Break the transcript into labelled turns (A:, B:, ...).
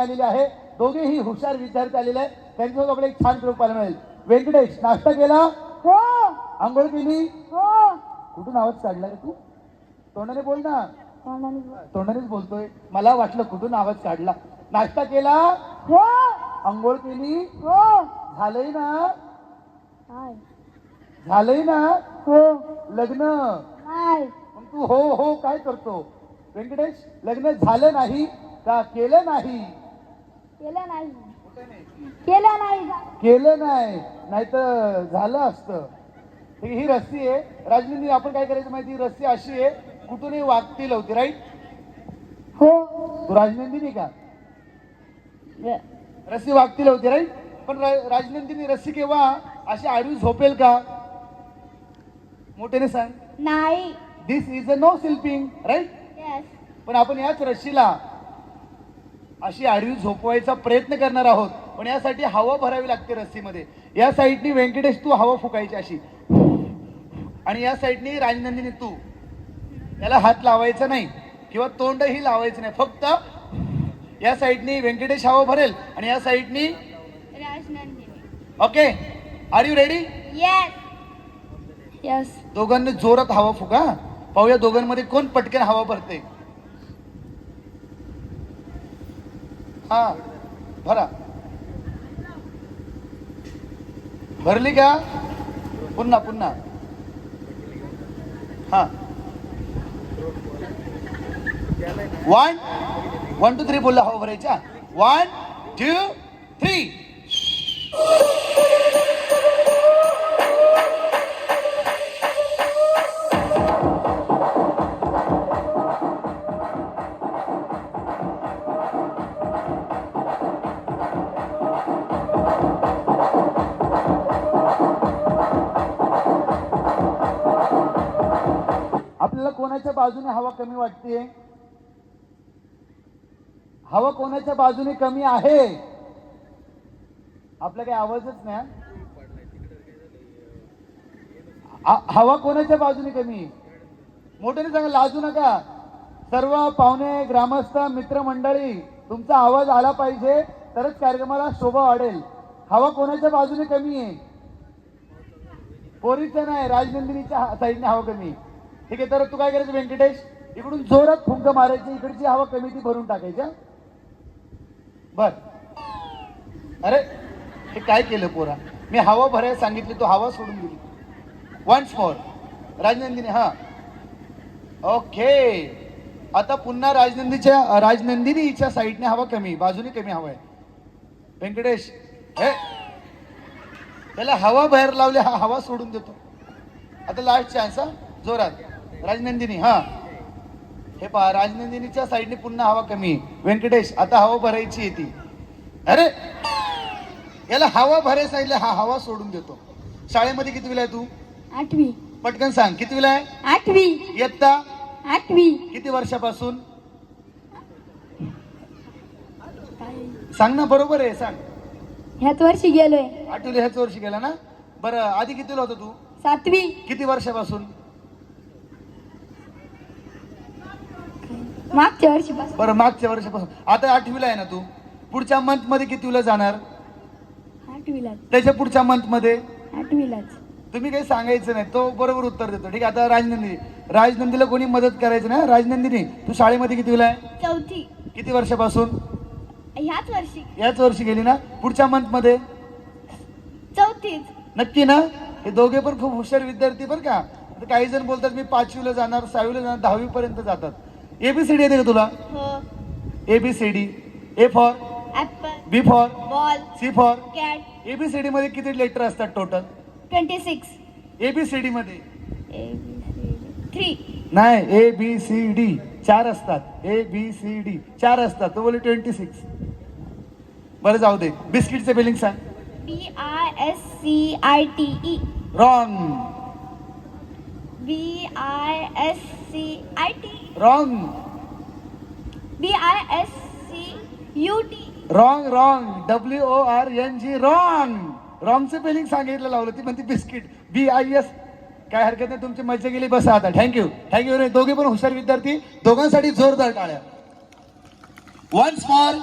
A: आलेले आहे. दोघेही हुशार विद्यार्थी आलेले आहे त्यांच्यासोबत आपल्याला एक छान ग्रुप पाहायला मिळेल. व्यंकटेश नाश्ता केला?
B: हो.
A: आंघोळ केली?
B: हो.
A: कुठून आवाज काढला रे तू? तोंडाने बोल ना. तोंडानेच बोलतोय. मला वाटलं कुठून आवाज काढला. नाश्ता केला?
B: हो.
A: आंघोळ केली?
B: हो.
A: झालंय ना?
B: नाही
A: झालंय ना?
B: हो.
A: लग्न?
B: नाही
A: मग तू हो हो काय करतो? व्यंकटेश लग्न झालं नाही का? केलं नाही?
B: केलं नाही. केलं नाही?
A: केलं नाही. नाहीतर झालं असतं. ही ही रस्सी आहे. राजनीती आपण काय करायचं माहिती? रस्सी अशी आहे कुठूनही वागतील होती राईट
B: हो.
A: तू राजनंदिनी का? रस्सी वागतील होती राईट पण राजनंदिनी रस्सी केव्हा अशी आडवी झोपेल का? मोठ्याने सांग.
B: नाही.
A: This is a no sleeping right पण आपण याच रस्सीला अशी आडवी झोपवायचा प्रयत्न करणार आहोत. पण यासाठी हवा भरावी लागते रस्सीमध्ये. या साईडनी व्यंकटेश तू हवा फुकायची अशी. आणि या साईडनी राजनंदिनी तू. याला हात लावायचा नाही किंवा तोंडही लावायचं नाही. फक्त या साईडनी व्यंकटेश हवा भरेल आणि या साईडनी okay. Are you ready
B: yes yes
A: दोघांनी जोरात हवा फुका. पाहूया दोघांमध्ये कोण पटकन हवा भरते हा भरा. भरली का? पुन्हा पुन्हा. हा. वन वन टू थ्री बोलला हो भरायच्या वन टू थ्री कोणाच्या बाजूने हवा कमी वाटते हवा कोणाच्या बाजूने कमी आहे? आपला काही आवाजच नाही हवा कोणाच्या बाजूने कमी? आहे? मोठ्याने सांगा लाजू नका. सर्व पाहुणे ग्रामस्थ मित्रमंडळी तुमचा आवाज आला पाहिजे तरच कार्यक्रमाला शोभा वाढेल. हवा कोणाच्या बाजूने कमी आहे? पोरीचं नाही राजनंदिनीच्या साईडने हवा कमी. आहे. ठीक आहे तर तू काय करायचं व्यंकटेश? इकडून जोरात फुंक मारायची इकडची हवा कमी ती भरून टाकायच्या बर. अरे हे काय केलं पोरा? मी हवा भरायला सांगितली तो हवा सोडून दिली. वन्स मोर राजनंदिनी हा. ओके. आता पुन्हा राजनंदीच्या राजनंदिनीच्या साईडने हवा कमी बाजूने कमी हवा आहे. व्यंकटेश हे. त्याला हवा बाहेर लावली हा हवा सोडून देतो. आता लास्ट चान्स हा. जोरात. राजनंदिनी हा. हे पहा राजनंदिनीच्या साईडने पुन्हा हवा कमी. आहे. व्यंकटेश आता हवा भरायची आहे ती. अरे! याला हवा भरायला सांगितलं हा हवा सोडून देतो. शाळेमध्ये कितवीला आहे तू?
B: आठवी.
A: पटकन सांग कितवीला आहे?
B: आठवी.
A: इयत्ता?
B: आठवी.
A: किती वर्षापासून? सांग ना बरोबर आहे सांग.
B: ह्याच वर्षी गेलोय.
A: आठवीला ह्याच वर्षी गेला ना? बरं आधी कितीला होता तू?
B: सातवी.
A: किती वर्षापासून?
B: मागच्या वर्षीपासून.
A: बरं मागच्या वर्षापासून. आता आठवीला आहे ना तू? पुढच्या मंथमध्ये कितीला जाणार?
B: आठवीलाच.
A: त्याच्या पुढच्या मंथमध्ये?
B: आठवीलाच.
A: तुम्ही काही सांगायचं नाही. तो बरोबर उत्तर देतो. ठीक आहे आता राजनंदिनी. राजनंदीला कोणी मदत करायचं नाही राजनंदिनी तू शाळेमध्ये कितीला आहे?
B: चौथी.
A: किती वर्षापासून?
B: ह्याच वर्षी.
A: याच वर्षी गेली ना? पुढच्या मंथमध्ये?
B: चौथीच.
A: नक्की ना? हे दोघे पण खूप हुशार विद्यार्थी बरं का? काही जण बोलतात मी पाचवीला जाणार सहावीला जाणार दहावी पर्यंत जातात. एबीसीडी येते का तुला?
B: हो.
A: A B C D A for B for
B: ball
A: C for
B: cat
A: A B C D मध्ये किती लेटर असतात टोटल
B: ट्वेंटी सिक्स
A: एबीसीडी मध्ये?
B: ए बी सी थ्री
A: नाही ए बी सी डी चार असतात. ए बी सी डी चार असतात. तो बोले ट्वेंटी सिक्स बरं जाऊ दे. बिस्किटचे बिलिंग सांग.
B: B I S C I T E
A: wrong
B: B I S C I T
A: wrong
B: B I S C U T
A: wrong wrong W O R N G wrong रॉंगचं spelling सांगितलं लावलं ती म्हणते biscuit B I S काय हरकत नाही तुमची मजा गेली बसा आता. थँक्यू थँक्यू दोघे पण हुशार विद्यार्थी. दोघांसाठी जोरदार टाळ्या. Once more